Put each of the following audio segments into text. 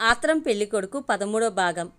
ఆత్రం పెళ్ళి కొడుకు పదమూడో భాగం.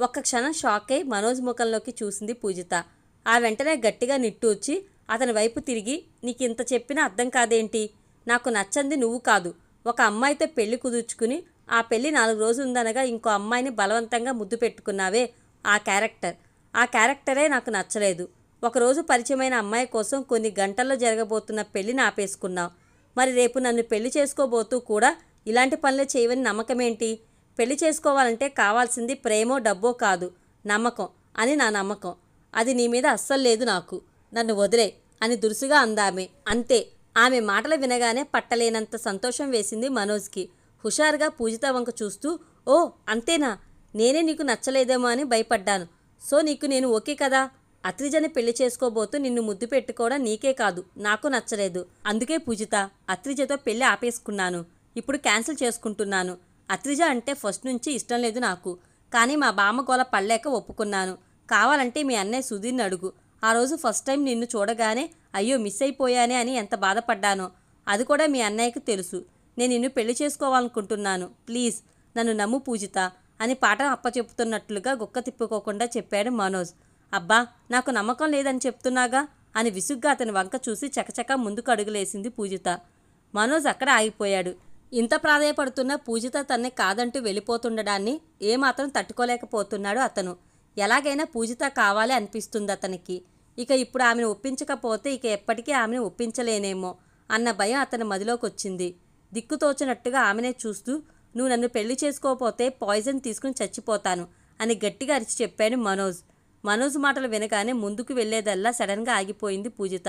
ఒక్క క్షణం షాక్ అయి మనోజ్ ముఖంలోకి చూసింది పూజిత. ఆ వెంటనే గట్టిగా నిట్టూర్చి అతని వైపు తిరిగి నీకు ఇంత చెప్పినా అర్థం కాదేంటి? నాకు నచ్చంది నువ్వు కాదు. ఒక అమ్మాయితో పెళ్ళి కుదుర్చుకుని ఆ పెళ్ళి నాలుగు రోజులు ఉందనగా ఇంకో అమ్మాయిని బలవంతంగా ముద్దు పెట్టుకున్నావే ఆ క్యారెక్టర్. ఆ క్యారెక్టరే నాకు నచ్చలేదు. ఒకరోజు పరిచయమైన అమ్మాయి కోసం కొన్ని గంటల్లో జరగబోతున్న పెళ్ళిని ఆపేసుకున్నావు. మరి రేపు నన్ను పెళ్ళి చేసుకోబోతూ కూడా ఇలాంటి పనులే చేయవని నమ్మకమేంటి? పెళ్ళి చేసుకోవాలంటే కావాల్సింది ప్రేమో డబ్బో కాదు. నమ్మకం. అని నా నమ్మకం. అది నీ మీద అస్సలు లేదు నాకు. నన్ను వదిలే అని దురుసుగా అందామె. అంతే. ఆమె మాటలు వినగానే పట్టలేనంత సంతోషం వేసింది మనోజ్కి. హుషారుగా పూజిత వంక చూస్తూ ఓ అంతేనా? నేనే నీకు నచ్చలేదేమో అని భయపడ్డాను. సో నీకు నేను ఓకే కదా? అత్రిజని పెళ్ళి చేసుకోబోతూ నిన్ను ముద్దు పెట్టుకోవడం నీకే కాదు. నాకు నచ్చలేదు. అందుకే పూజిత అత్రిజతో పెళ్ళి ఆపేసుకున్నాను. ఇప్పుడు క్యాన్సిల్ చేసుకుంటున్నాను. అత్రిజ అంటే ఫస్ట్ నుంచి ఇష్టం లేదు నాకు. కానీ మా బామ్మ గోల పడలేక ఒప్పుకున్నాను. కావాలంటే మీ అన్నయ్య సుధీర్ని అడుగు. ఆ రోజు ఫస్ట్ టైం నిన్ను చూడగానే అయ్యో మిస్ అయిపోయానే అని ఎంత బాధపడ్డానో. అది కూడా మీ అన్నయ్యకు తెలుసు. నేను నిన్ను పెళ్ళి చేసుకోవాలనుకుంటున్నాను. ప్లీజ్ నన్ను నమ్ము పూజిత అని పాట అప్పచెప్పుతున్నట్లుగా గుక్క తిప్పుకోకుండా చెప్పాడు మనోజ్. అబ్బా నాకు నమ్మకం లేదని చెప్తున్నాగా? అని విసుగ్గా అతని వంక చూసి చకచక ముందుకు అడుగులేసింది పూజిత. మనోజ్ అక్కడ ఆగిపోయాడు. ఇంత ప్రాధాయపడుతున్న పూజిత తన్ని కాదంటూ వెళ్ళిపోతుండడాన్ని ఏమాత్రం తట్టుకోలేకపోతున్నాడు అతను. ఎలాగైనా పూజిత కావాలి అనిపిస్తుంది అతనికి. ఇక ఇప్పుడు ఆమెను ఒప్పించకపోతే ఇక ఎప్పటికీ ఆమెను ఒప్పించలేనేమో అన్న భయం అతని మదిలోకి వచ్చింది దిక్కుతోచినట్టుగా ఆమెనే చూస్తూ నువ్వు నన్ను పెళ్ళి చేసుకోకపోతే పాయిజన్ తీసుకుని చచ్చిపోతాను అని గట్టిగా అరిచి చెప్పాడు మనోజ్. మనోజ్ మాటలు వినగానే ముందుకు వెళ్ళేదల్లా సడన్గా ఆగిపోయింది పూజిత.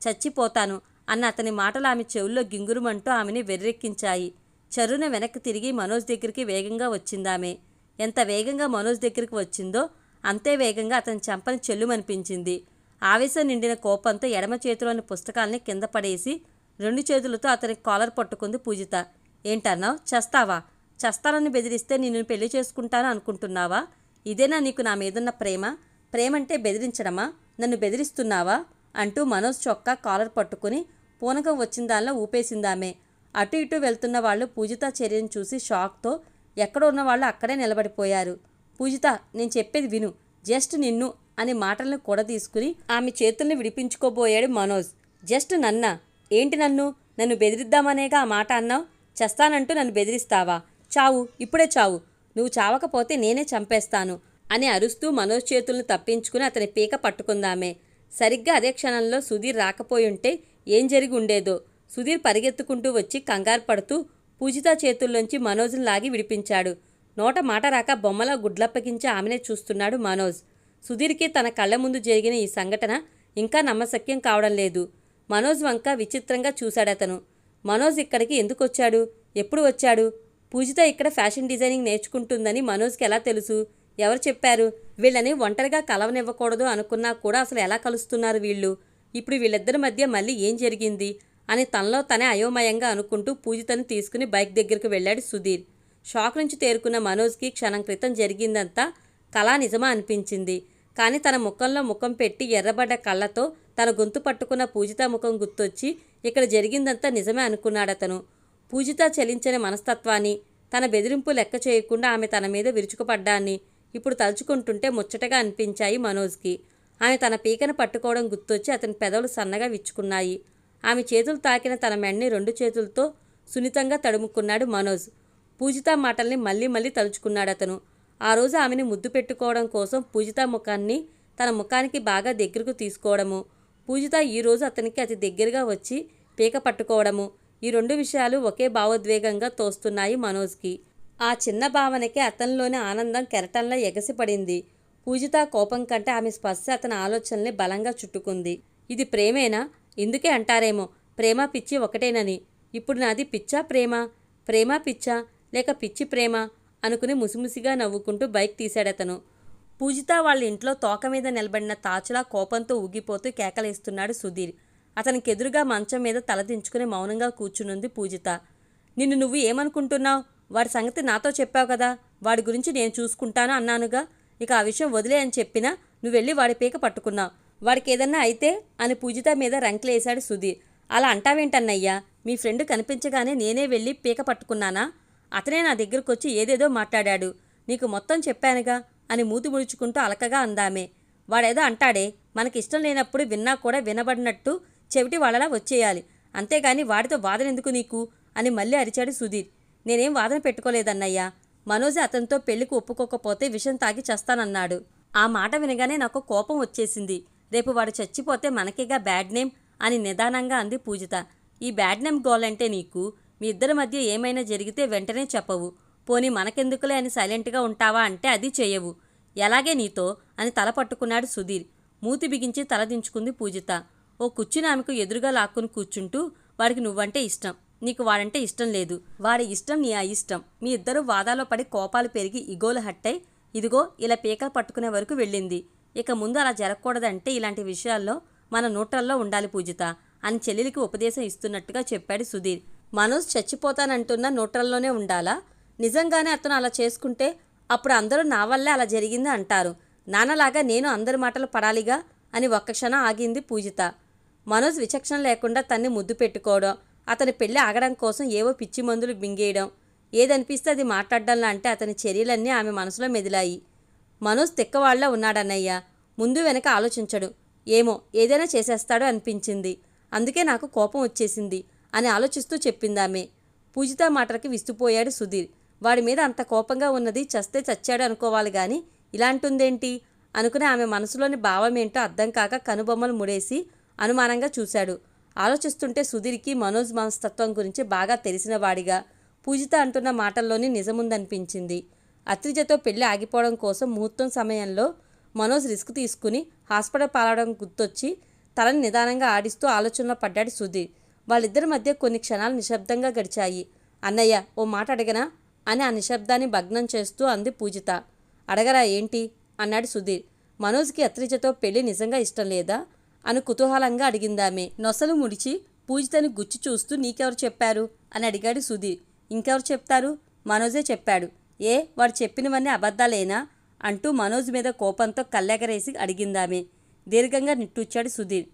చచ్చిపోతాను. అన్న అతని మాటలు ఆమె చెవుల్లో గింగురుమంటూ ఆమెని వెర్రెక్కించాయి. చరున వెనక్కి తిరిగి మనోజ్ దగ్గరికి వేగంగా వచ్చిందామె. ఎంత వేగంగా మనోజ్ దగ్గరికి వచ్చిందో అంతే వేగంగా అతని చెంపని చెల్లుమనిపించింది. ఆవేశం నిండిన కోపంతో ఎడమ చేతిలోని పుస్తకాల్ని కింద పడేసి రెండు చేతులతో అతని కాలర్ పట్టుకుంది పూజిత. ఏంటన్నావు? చస్తావా? చస్తానని బెదిరిస్తే నిన్ను పెళ్ళి చేసుకుంటాను అనుకుంటున్నావా? ఇదేనా నీకు నా మీదున్న ప్రేమ? ప్రేమంటే బెదిరించడమా? నన్ను బెదిరిస్తున్నావా? అంటూ మనోజ్ చొక్కా కాలర్ పట్టుకుని పూనకం వచ్చిన దానిలో ఊపేసిందామే. అటు ఇటు వెళ్తున్న వాళ్ళు పూజిత చర్యను చూసి షాక్తో ఎక్కడ ఉన్నవాళ్ళు అక్కడే నిలబడిపోయారు. పూజిత నేను చెప్పేది విను. జస్ట్ నిన్ను అని మాటలను కూడా తీసుకుని ఆమె చేతుల్ని విడిపించుకోబోయాడు మనోజ్. జస్ట్ నన్నా. ఏంటి నన్ను? నన్ను బెదిరిద్దామనేగా ఆ మాట అన్నావు? చస్తానంటూ నన్ను బెదిరిస్తావా? చావు. ఇప్పుడే చావు. నువ్వు చావకపోతే నేనే చంపేస్తాను. అని అరుస్తూ మనోజ్ చేతులను తప్పించుకుని అతని పీక పట్టుకుందామే. సరిగ్గా అదే క్షణంలో సుధీర్ రాకపోయుంటే ఏం జరిగి ఉండేదో సుధీర్ పరిగెత్తుకుంటూ వచ్చి కంగారు పడుతూ పూజిత చేతుల్లోంచి మనోజ్ని లాగి విడిపించాడు. నోట మాట రాక బొమ్మలా గుడ్లప్పగించి ఆమెనే చూస్తున్నాడు మనోజ్. సుధీర్కి తన కళ్ళ ముందు జరిగిన ఈ సంఘటన ఇంకా నమ్మశక్యం కావడం లేదు. మనోజ్ వంక విచిత్రంగా చూశాడతను. మనోజ్ ఇక్కడికి ఎందుకు వచ్చాడు ఎప్పుడు వచ్చాడు? పూజిత ఇక్కడ ఫ్యాషన్ డిజైనింగ్ నేర్చుకుంటుందని మనోజ్కి ఎలా తెలుసు? ఎవరు చెప్పారు? వీళ్ళని ఒంటరిగా కలవనివ్వకూడదు అనుకున్నా కూడా అసలు ఎలా కలుస్తున్నారు వీళ్ళు? ఇప్పుడు వీళ్ళిద్దరి మధ్య మళ్ళీ ఏం జరిగింది? అని తనలో తనే అయోమయంగా అనుకుంటూ పూజితను తీసుకుని బైక్ దగ్గరికి వెళ్ళాడు సుధీర్. షాక్ నుంచి తేరుకున్న మనోజ్కి క్షణం క్రితం జరిగిందంతా కళా నిజమా అనిపించింది. కానీ తన ముఖంలో ముఖం పెట్టి ఎర్రబడ్డ కళ్ళతో తన గొంతు పట్టుకున్న పూజిత ముఖం గుర్తొచ్చి ఇక్కడ జరిగిందంతా నిజమే అనుకున్నాడతను. పూజిత చలించని మనస్తత్వాన్ని తన బెదిరింపు లెక్క చేయకుండా ఆమె తన మీద విరుచుకుపడ్డాన్ని ఇప్పుడు తలుచుకుంటుంటే ముచ్చటగా అనిపించాయి మనోజ్కి. ఆమె తన పీకను పట్టుకోవడం గుర్తొచ్చి అతని పెదవులు సన్నగా విచ్చుకున్నాయి. ఆమె చేతులు తాకిన తన మెడని రెండు చేతులతో సున్నితంగా తడుముకున్నాడు మనోజ్. పూజిత మాటల్ని మళ్ళీ మళ్ళీ తలుచుకున్నాడు అతను. ఆ రోజు ఆమెని ముద్దు పెట్టుకోవడం కోసం పూజిత ముఖాన్ని తన ముఖానికి బాగా దగ్గరకు తీసుకోవడము పూజిత ఈ రోజు అతనికి అతి దగ్గరగా వచ్చి పీక పట్టుకోవడము ఈ రెండు విషయాలు ఒకే భావోద్వేగంగా తోస్తున్నాయి మనోజ్కి. ఆ చిన్న భావనకి అతనిలోని ఆనందం కెరటంలో ఎగసిపడింది. పూజిత కోపం కంటే ఆమె స్పర్శ అతని ఆలోచనల్ని బలంగా చుట్టుకుంది. ఇది ప్రేమేనా? ఇందుకే అంటారేమో? ప్రేమ పిచ్చి ఒకటేనని. ఇప్పుడు నాది పిచ్చా ప్రేమ? ప్రేమ పిచ్చా? లేక పిచ్చి ప్రేమ? అనుకుని ముసిముసిగా నవ్వుకుంటూ బైక్ తీశాడతను. పూజిత వాళ్ళ ఇంట్లో తోక మీద నిలబడిన తాచులా కోపంతో ఊగిపోతూ కేకలేస్తున్నాడు సుధీర్. అతనికి ఎదురుగా మంచం మీద తలదించుకుని మౌనంగా కూర్చునుంది పూజిత. నిన్ను నువ్వు ఏమనుకుంటున్నావు? వాడి సంగతి నాతో చెప్పావు కదా వాడి గురించి నేను చూసుకుంటాను అన్నానుగా. ఇక ఆ విషయం వదిలే అని చెప్పినా నువ్వు వెళ్ళి వాడి పీక పట్టుకున్నావు. వాడికి ఏదన్నా అయితే అని పూజిత మీద రంకెలేశాడు సుధీర్ అలా అంటావేంటన్నయ్యా మీ ఫ్రెండ్ కనిపించగానే నేనే వెళ్ళి పీక పట్టుకున్నానా? అతనే నా దగ్గరకు వచ్చి ఏదేదో మాట్లాడాడు. నీకు మొత్తం చెప్పానుగా అని మూతి ముడుచుకుంటూ అలకగా అందామే. వాడేదో అంటాడే మనకి ఇష్టం లేనప్పుడు విన్నా కూడా వినబడినట్టు చెవిటి వాళ్ళలా వచ్చేయాలి. అంతేగాని వాడితో బాధనెందుకు నీకు? అని మళ్ళీ అరిచాడు సుధీర్. నేనేం వాదన పెట్టుకోలేదన్నయ్యా. మనోజ్ అతనితో పెళ్ళికి ఒప్పుకోకపోతే విషం తాగి చస్తానన్నాడు. ఆ మాట వినగానే నాకు కోపం వచ్చేసింది. రేపు వాడు చచ్చిపోతే మనకేగా బ్యాడ్ నేమ్ అని నిదానంగా అంది పూజిత. ఈ బ్యాడ్ నేమ్ గోలంటే నీకు మీ ఇద్దరి మధ్య ఏమైనా జరిగితే వెంటనే చెప్పవు. పోనీ మనకెందుకులే అని సైలెంట్గా ఉంటావా అంటే అది చేయవు. ఎలాగే నీతో అని తల పట్టుకున్నాడు సుధీర్. మూతి బిగించి తల దించుకుంది పూజిత. ఓ కుర్చీని ఆమెకు ఎదురుగా లాక్కుని కూర్చుంటూ వాడికి నువ్వంటే ఇష్టం. నీకు వాడంటే ఇష్టం లేదు. వాడి ఇష్టం నీ ఇష్టం మీ ఇద్దరు వాదాలో పడి కోపాలు పెరిగి ఇగోలు హట్టై ఇదిగో ఇలా పీకలు పట్టుకునే వరకు వెళ్ళింది. ఇక ముందు అలా జరగకూడదంటే ఇలాంటి విషయాల్లో మన నూటల్లో ఉండాలి పూజిత అని చెల్లెలికి ఉపదేశం ఇస్తున్నట్టుగా చెప్పాడు సుధీర్. మనోజ్ చచ్చిపోతానంటున్న న్యూట్రల్లోనే ఉండాలా? నిజంగానే అతను అలా చేసుకుంటే అప్పుడు అందరూ నా వల్లే అలా జరిగింది అంటారు. నాన్నలాగా నేను అందరి మాటలు పడాలిగా అని ఒక్క క్షణం ఆగింది పూజిత. మనోజ్ విచక్షణ లేకుండా తన్ని ముద్దు పెట్టుకోవడం అతని పెళ్ళి ఆగడం కోసం ఏవో పిచ్చి మందులు బింగేయడం. ఏదనిపిస్తే అది మాట్లాడడంలా అంటే అతని చర్యలన్నీ ఆమె మనసులో మెదిలాయి. మనోజ్ తిక్కవాళ్ళా ఉన్నాడన్నయ్య. ముందు వెనక ఆలోచించడు. ఏమో ఏదైనా చేసేస్తాడో అనిపించింది. అందుకే నాకు కోపం వచ్చేసింది అని ఆలోచిస్తూ చెప్పిందామె పూజిత మాటలకి విస్తుపోయాడు సుధీర్. వాడి మీద అంత కోపంగా ఉన్నది చస్తే చచ్చాడు అనుకోవాలి కానీ ఇలాంటుందేంటి? అనుకుని ఆమె మనసులోని భావమేంటో అర్థం కాక కనుబొమ్మలు ముడేసి అనుమానంగా చూశాడు. ఆలోచిస్తుంటే సుధీర్కి మనోజ్ మనస్తత్వం గురించి బాగా తెలిసిన వాడిగా పూజిత అంటున్న మాటల్లోనే నిజముందనిపించింది. అత్రిజతో పెళ్ళి ఆగిపోవడం కోసం ముహూర్తం సమయంలో మనోజ్ రిస్క్ తీసుకుని హాస్పిటల్ పాలవడం గుర్తొచ్చి తలని నిదానంగా ఆడిస్తూ ఆలోచనలో పడ్డాడు సుధీర్. వాళ్ళిద్దరి మధ్య కొన్ని క్షణాలు నిశ్శబ్దంగా గడిచాయి. అన్నయ్య ఓ మాట అడగనా? అని ఆ నిశ్శబ్దాన్ని భగ్నం చేస్తూ అంది పూజిత. అడగరా ఏంటి? అన్నాడు సుధీర్. మనోజ్కి అత్రిజతో పెళ్ళి నిజంగా ఇష్టం లేదా? అని కుతూహలంగా అడిగిందామె. నొసలు ముడిచి పూజితని గుచ్చి చూస్తూ నీకెవరు చెప్పారు? అని అడిగాడు సుధీర్. ఇంకెవరు చెప్తారు? మనోజే చెప్పాడు. ఏ వాడు చెప్పినవన్నీ అబద్ధాలేనా? అంటూ మనోజ్ మీద కోపంతో కళ్ళెగరేసి అడిగిందామె. దీర్ఘంగా నిట్టూచ్చాడు సుధీర్.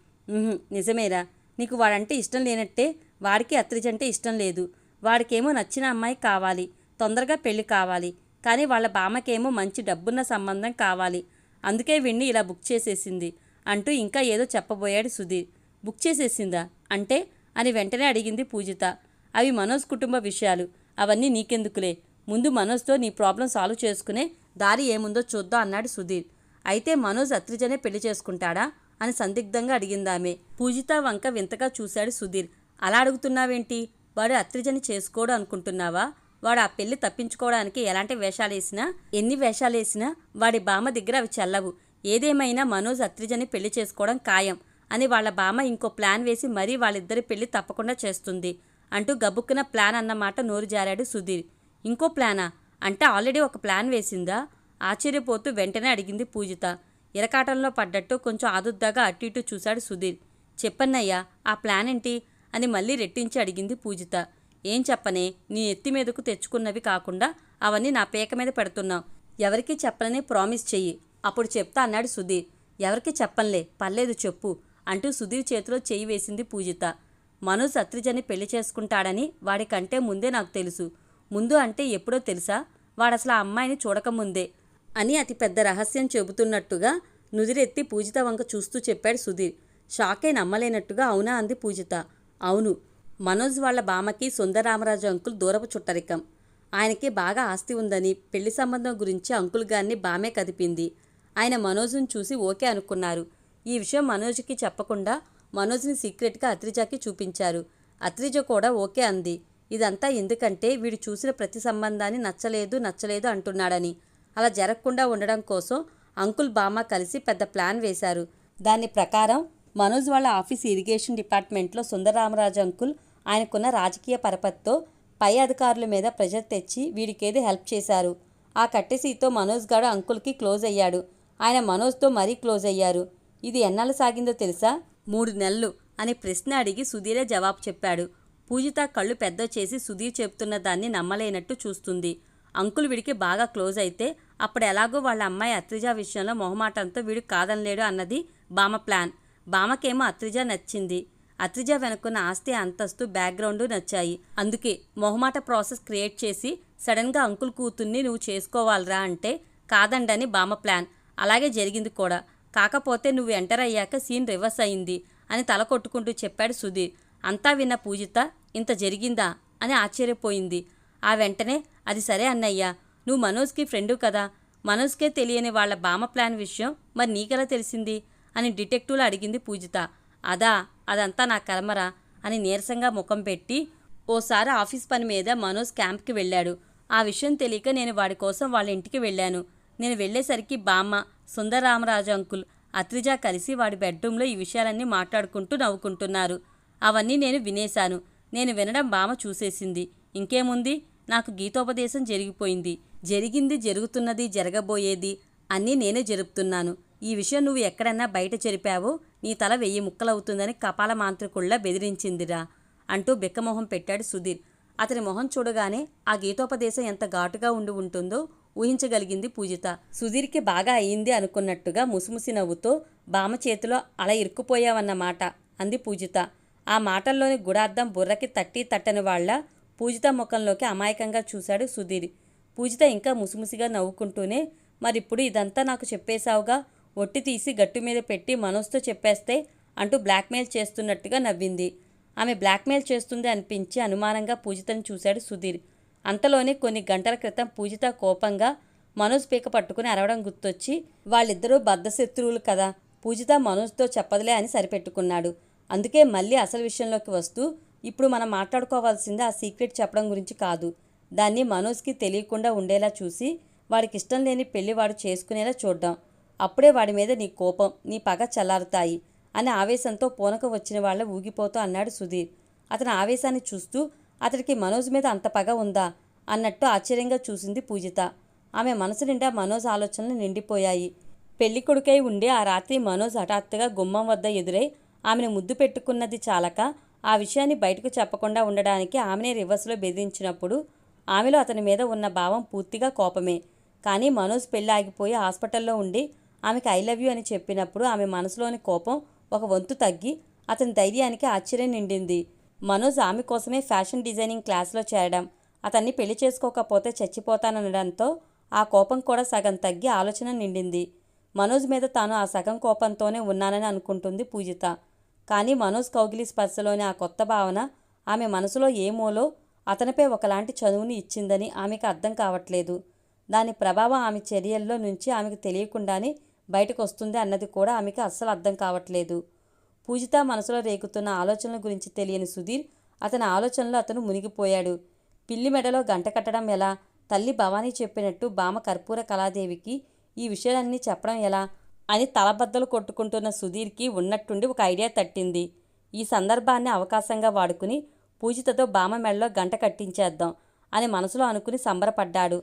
నిజమేరా. నీకు వాడంటే ఇష్టం లేనట్టే వాడికి అత్రిజంటే ఇష్టం లేదు. వాడికేమో నచ్చిన అమ్మాయి కావాలి. తొందరగా పెళ్ళి కావాలి. కానీ వాళ్ళ బామ్మకేమో మంచి డబ్బున్న సంబంధం కావాలి. అందుకే వీణ్ణి ఇలా బుక్ చేసేసింది. అంటూ ఇంకా ఏదో చెప్పబోయాడు సుధీర్. బుక్ చేసేసిందా? అంటే? అని వెంటనే అడిగింది పూజిత. అవి మనోజ్ కుటుంబ విషయాలు. అవన్నీ నీకెందుకులే? ముందు మనోజ్తో నీ ప్రాబ్లం సాల్వ్ చేసుకునే దారి ఏముందో చూద్దాం అన్నాడు సుధీర్. అయితే మనోజ్ అత్రిజనే పెళ్ళి చేసుకుంటాడా? అని సందిగ్ధంగా అడిగిందామె. పూజిత వంక వింతగా చూశాడు సుధీర్. అలా అడుగుతున్నావేంటి? వాడు అత్రిజని చేసుకోడు అనుకుంటున్నావా? వాడు ఆ పెళ్ళి తప్పించుకోవడానికి ఎలాంటి వేషాలేసినా ఎన్ని వేషాలేసినా వాడి బామ్మ దగ్గర అవి చల్లవు. ఏదేమైనా మనోజ్ అత్రిజని పెళ్ళి చేసుకోవడం ఖాయం అని వాళ్ళ బామ్మ ఇంకో ప్లాన్ వేసి మరీ వాళ్ళిద్దరి పెళ్ళి తప్పకుండా చేస్తుంది అంటూ గబుక్కున ప్లాన్ అన్నమాట నోరు జారాడు సుధీర్. ఇంకో ప్లానా? అంటే ఆల్రెడీ ఒక ప్లాన్ వేసిందా? ఆశ్చర్యపోతూ వెంటనే అడిగింది పూజిత. ఇరకాటంలో పడ్డట్టు కొంచెం ఆదుద్దాగా అటు ఇటు చూశాడు సుధీర్. చెప్పన్నయ్యా ఆ ప్లాన్ ఏంటి? అని మళ్ళీ రెట్టించి అడిగింది పూజిత. ఏం చెప్పనే? నీ ఎత్తి మీదకు తెచ్చుకున్నవి కాకుండా అవన్నీ నా పేక మీద పెడుతున్నావు. ఎవరికీ చెప్పనని ప్రామిస్ చెయ్యి. అప్పుడు చెప్తా అన్నాడు సుధీర్. ఎవరికి చెప్పంలే పర్లేదు చెప్పు అంటూ సుధీర్ చేతిలో చేయి వేసింది పూజిత. మనోజ్ అత్రిజని పెళ్ళి చేసుకుంటాడని వాడికంటే ముందే నాకు తెలుసు. ముందు అంటే ఎప్పుడో తెలుసా? వాడసలు ఆ అమ్మాయిని చూడకముందే అని అతి పెద్ద రహస్యం చెబుతున్నట్టుగా నుదిరెత్తి పూజిత వంక చూస్తూ చెప్పాడు సుధీర్. షాకే నమ్మలేనట్టుగా అవునా అంది పూజిత. అవును మనోజ్ వాళ్ళ బామకి సుందరరామరాజు అంకుల్ దూరపు చుట్టరికం. ఆయనకి బాగా ఆస్తి ఉందని పెళ్ళి సంబంధం గురించి అంకుల్ గారిని బామే కదిపింది. ఆయన మనోజ్ని చూసి ఓకే అనుకున్నారు. ఈ విషయం మనోజ్కి చెప్పకుండా మనోజ్ని సీక్రెట్గా అత్రిజాకి చూపించారు. అత్రిజ కూడా ఓకే అంది. ఇదంతా ఎందుకంటే వీడు చూసిన ప్రతి సంబంధాన్ని నచ్చలేదు నచ్చలేదు అంటున్నాడని. అలా జరగకుండా ఉండడం కోసం అంకుల్ బామ్మ కలిసి పెద్ద ప్లాన్ వేశారు. దాని ప్రకారం మనోజ్ వాళ్ళ ఆఫీస్ ఇరిగేషన్ డిపార్ట్మెంట్లో సుందరరామరాజు అంకుల్ ఆయనకున్న రాజకీయ పరపతితో పై అధికారుల మీద ప్రెజర్ తెచ్చి వీడికేది హెల్ప్ చేశారు. ఆ కట్టెసీతో మనోజ్ గాడు అంకుల్కి క్లోజ్ అయ్యాడు. ఆయన మనోజ్తో మరీ క్లోజ్ అయ్యారు. ఇది ఎన్నాళ్ళు సాగిందో తెలుసా? మూడు నెలలు అని ప్రశ్న అడిగి సుధీరే జవాబు చెప్పాడు. పూజిత కళ్ళు పెద్ద చేసి సుధీర్ చెప్తున్న దాన్ని నమ్మలేనట్టు చూస్తుంది. అంకుల్ వీడికి బాగా క్లోజ్ అయితే అప్పుడు ఎలాగో వాళ్ళ అమ్మాయి అత్రిజ విషయంలో మొహమాటంతో వీడు కాదనలేడు అన్నది బామ ప్లాన్. బామకేమో అత్రిజ నచ్చింది. అత్రిజ వెనుకున్న ఆస్తి అంతస్తు బ్యాక్గ్రౌండ్ నచ్చాయి. అందుకే మొహమాట ప్రాసెస్ క్రియేట్ చేసి సడన్గా అంకుల్ కూతుర్ని నువ్వు చేసుకోవాలిరా అంటే కాదండని భామ ప్లాన్. అలాగే జరిగింది కూడా. కాకపోతే నువ్వు ఎంటర్ అయ్యాక సీన్ రివర్స్ అయింది అని తల కొట్టుకుంటూ చెప్పాడు సుధీర్. అంతా విన్న పూజిత ఇంత జరిగిందా? అని ఆశ్చర్యపోయింది. ఆ వెంటనే అది సరే అన్నయ్యా నువ్వు మనోజ్కి ఫ్రెండు కదా. మనోజ్కే తెలియని వాళ్ళ బామ ప్లాన్ విషయం మరి నీకెలా తెలిసింది? అని డిటెక్టివ్లు అడిగింది పూజిత. అదా అదంతా నా కర్మరా అని నీరసంగా ముఖం పెట్టి ఓసారి ఆఫీస్ పని మీద మనోజ్ క్యాంప్కి వెళ్ళాడు. ఆ విషయం తెలియక నేను వాడి కోసం వాళ్ళ ఇంటికి వెళ్ళాను. నేను వెళ్ళేసరికి బామ్మ సుందరరామరాజు అంకుల్ అత్రిజ కలిసి వాడి బెడ్రూమ్లో ఈ విషయాలన్నీ మాట్లాడుకుంటూ నవ్వుకుంటున్నారు. అవన్నీ నేను వినేశాను. నేను వినడం బామ చూసేసింది. ఇంకేముంది? నాకు గీతోపదేశం జరిగిపోయింది. జరిగింది జరుగుతున్నది జరగబోయేది అన్నీ నేనే జరుపుతున్నాను. ఈ విషయం నువ్వు ఎక్కడన్నా బయట చెరిపావో నీ తల వెయ్యి ముక్కలవుతుందని కపాల మాంత్రికుళ్ళ బెదిరించిందిరా అంటూ బిక్కమొహం పెట్టాడు సుధీర్. అతని మొహం చూడగానే ఆ గీతోపదేశం ఎంత ఘాటుగా ఉండి ఉంటుందో ఊహించగలిగింది పూజిత. సుధీర్కి బాగా అయింది అనుకున్నట్టుగా ముసిముసి నవ్వుతో బామ చేతిలో అలా ఇరుక్కుపోయావన్నమాట అంది పూజిత. ఆ మాటల్లోని గుడార్థం బుర్రకి తట్టి తట్టని వాళ్ళ పూజిత ముఖంలోకి అమాయకంగా చూశాడు సుధీర్. పూజిత ఇంకా ముసిముసిగా నవ్వుకుంటూనే మరిప్పుడు ఇదంతా నాకు చెప్పేశావుగా? ఒట్టి తీసి గట్టు మీద పెట్టి మనోజ్తో చెప్పేస్తే అంటూ బ్లాక్మెయిల్ చేస్తున్నట్టుగా నవ్వింది. ఆమె బ్లాక్మెయిల్ చేస్తుంది అనిపించి అనుమానంగా పూజితను చూశాడు సుధీర్. అంతలోనే కొన్ని గంటల క్రితం పూజిత కోపంగా మనోజ్ పీక పట్టుకుని అరవడం గుర్తొచ్చి వాళ్ళిద్దరూ బద్ధశత్రువులు కదా పూజిత మనోజ్తో చెప్పదులే అని సరిపెట్టుకున్నాడు. అందుకే మళ్ళీ అసలు విషయంలోకి వస్తూ ఇప్పుడు మనం మాట్లాడుకోవాల్సింది ఆ సీక్రెట్ చెప్పడం గురించి కాదు. దాన్ని మనోజ్కి తెలియకుండా ఉండేలా చూసి వాడికి ఇష్టం లేని పెళ్ళి వాడు చేసుకునేలా చూడ్డాం. అప్పుడే వాడి మీద నీ కోపం నీ పగ చల్లారుతాయి అని ఆవేశంతో పూనక వచ్చిన వాళ్ళ ఊగిపోతూ అన్నాడు సుధీర్. అతని ఆవేశాన్ని చూస్తూ అతడికి మనోజ్ మీద అంత పగ ఉందా? అన్నట్టు ఆశ్చర్యంగా చూసింది పూజిత. ఆమె మనసు నిండా మనోజ్ ఆలోచనలు నిండిపోయాయి. పెళ్ళి కొడుకై ఉండి ఆ రాత్రి మనోజ్ హఠాత్తుగా గుమ్మం వద్ద ఎదురై ఆమెను ముద్దు పెట్టుకున్నది చాలక ఆ విషయాన్ని బయటకు చెప్పకుండా ఉండడానికి ఆమెనే రివర్స్లో బెదిరించినప్పుడు ఆమెలో అతని మీద ఉన్న భావం పూర్తిగా కోపమే. కానీ మనోజ్ పెళ్ళి ఆగిపోయి హాస్పిటల్లో ఉండి ఆమెకి ఐ లవ్ యూ అని చెప్పినప్పుడు ఆమె మనసులోని కోపం ఒక వంతు తగ్గి అతని ధైర్యానికి ఆశ్చర్యం నిండింది. మనోజ్ ఆమె కోసమే ఫ్యాషన్ డిజైనింగ్ క్లాస్లో చేరడం. అతన్ని పెళ్ళి చేసుకోకపోతే చచ్చిపోతాననడంతో ఆ కోపం కూడా సగం తగ్గి ఆలోచన నిండింది. మనోజ్ మీద తాను ఆ సగం కోపంతోనే ఉన్నానని అనుకుంటుంది పూజిత. కానీ మనోజ్ కౌగిలి స్పర్శలోని ఆ కొత్త భావన ఆమె మనసులో ఏమోలో అతనిపై ఒకలాంటి చదువుని ఇచ్చిందని ఆమెకు అర్థం కావట్లేదు. దాని ప్రభావం ఆమె చర్యల్లో నుంచి ఆమెకు తెలియకుండానే బయటకు వస్తుంది అన్నది కూడా ఆమెకి అస్సలు అర్థం కావట్లేదు. పూజిత మనసులో రేగుతున్న ఆలోచనల గురించి తెలియని సుధీర్ అతని ఆలోచనలో అతను మునిగిపోయాడు. పిల్లి మెడలో గంట కట్టడం ఎలా? తల్లి భవానీ చెప్పినట్టు బామ కర్పూర కళాదేవికి ఈ విషయాలన్నీ చెప్పడం ఎలా? అని తలబద్దలు కొట్టుకుంటున్న సుధీర్కి ఉన్నట్టుండి ఒక ఐడియా తట్టింది. ఈ సందర్భాన్ని అవకాశంగా వాడుకుని పూజితతో బామ మెడలో గంట కట్టించేద్దాం అని మనసులో అనుకుని సంబరపడ్డాడు.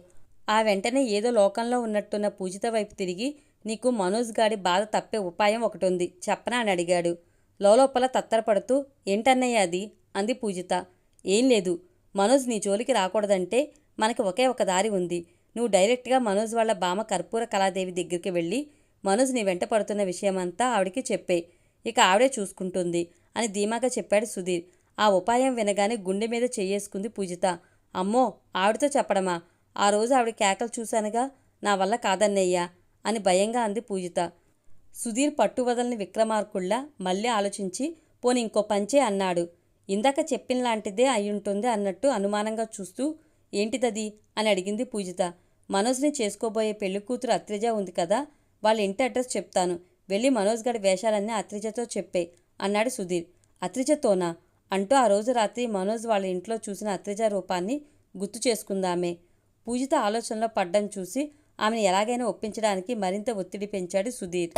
ఆ వెంటనే ఏదో లోకంలో ఉన్నట్టున్న పూజిత వైపు తిరిగి నీకు మనోజ్ గాడి బాధ తప్పే ఉపాయం ఒకటి ఉంది చెప్పనా అని అడిగాడు. లోపల తత్తరపడుతూ ఏంటన్నయ్య అది? అంది పూజిత. ఏం లేదు. మనోజ్ నీ జోలికి రాకూడదంటే మనకి ఒకే ఒక దారి ఉంది. నువ్వు డైరెక్ట్గా మనోజ్ వాళ్ళ బామ కర్పూర కళాదేవి దగ్గరికి వెళ్ళి మనోజ్ నీ వెంట పడుతున్న విషయమంతా ఆవిడికి చెప్పే. ఇక ఆవిడే చూసుకుంటుంది అని ధీమాగా చెప్పాడు సుధీర్. ఆ ఉపాయం వినగానే గుండె మీద చెయ్యేసుకుంది పూజిత. అమ్మో ఆవిడతో చెప్పడమా? ఆ రోజు ఆవిడ కేకలు చూశానుగా. నా వల్ల కాదన్నయ్యా అని భయంగా అంది పూజిత. సుధీర్ పట్టువదలని విక్రమార్కుల్లా మళ్ళీ ఆలోచించి పోని ఇంకో పంచే అన్నాడు. ఇందాక చెప్పినలాంటిదే అయ్యుంటుంది అన్నట్టు అనుమానంగా చూస్తూ ఏంటిదది? అని అడిగింది పూజిత. మనోజ్ని చేసుకోబోయే పెళ్ళి కూతురు అత్రిజ ఉంది కదా వాళ్ళ ఇంటి అడ్రస్ చెప్తాను. వెళ్ళి మనోజ్ గడి వేషాలన్నీ అత్రిజతో చెప్పే అన్నాడు సుధీర్. అత్రిజతోనా? అంటూ ఆ రోజు రాత్రి మనోజ్ వాళ్ళ ఇంట్లో చూసిన అత్రిజ రూపాన్ని గుర్తు చేసుకుందామే. పూజిత ఆలోచనలో పడ్డం చూసి ఆమెను ఎలాగైనా ఒప్పించడానికి మరింత ఒత్తిడి పెంచాడు సుధీర్.